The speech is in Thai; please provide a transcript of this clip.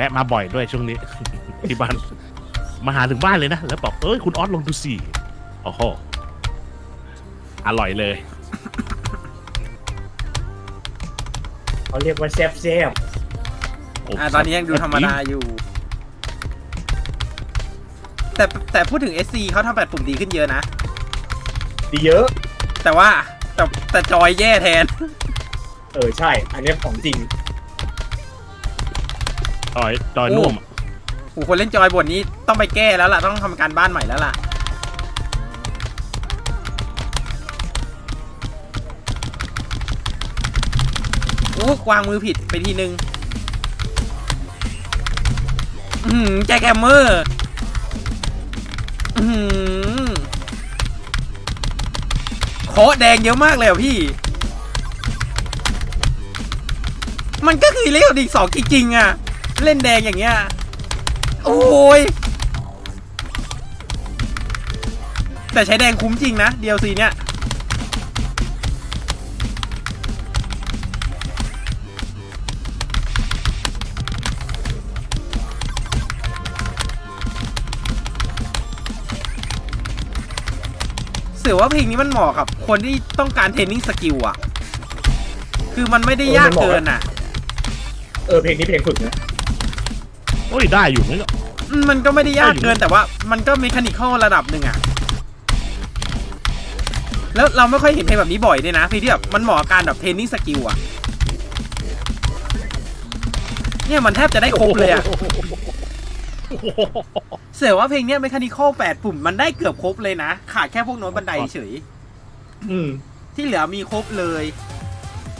วะมาบ่อยด้วยช่วงนี้ ที่บ้านมาหาถึงบ้านเลยนะ แล้วบอกเอ้ยคุณออสลองดูสิโอ้โหอร่อยเลย เขาเรียกว่าแซบแซบโอ่าตอนนี้ยังดูธรรมดาอยู่ แต่แต่พูดถึง SC เขาทำแปดปุ่มดีขึ้นเยอะนะ ดีเยอะ แต่ว่าแต่แต่จอยแย่แทน เออใช่ อันนี้ของจริง จอยจอยนุ่มอะโอ้โหคนเล่นจอยบทนี้ต้องไปแก้แล้วล่ะ ต้องทำการบ้านใหม่แล้วล่ะ โอ้วางมือผิดไปทีนึง อืมแจ็คแฮมเมอร์ อืมเคแดงเยอะมากเลยอะพี่ มันก็คือเล่นอีกสองจริงๆอะ เล่นแดงอย่างเงี้ย โอ้ย แต่ใช้แดงคุ้มจริงนะ DLC เนี้ยเสือว่าเพลงนี้มันเหมาะกับคนที่ต้องการเทรนนิ่งสกิลอะคือมันไม่ได้ยากเกินอะเออเพลงนี้เพลงฝึกนะ โอ้ยได้อยู่นี่ก็อืมมันก็ไม่ได้ยากเกินแต่ว่ามันก็เมคานิคอลระดับหนึ่งอะแล้วเราไม่ค่อยเห็นเพลงแบบนี้บ่อยด้วยนะเพลงที่แบบมันเหมาะกับการแบบเทรนนิ่งสกิลอะเนี่ยมันแทบจะได้ครบเลยอะโอ้โหเสือว่าเพลงเนี้ยเมคานิคอลแปดปุ่มมันได้เกือบครบเลยนะ ขาดแค่พวกโน้ตบันไดเฉยอืมที่เหลือมีครบเลย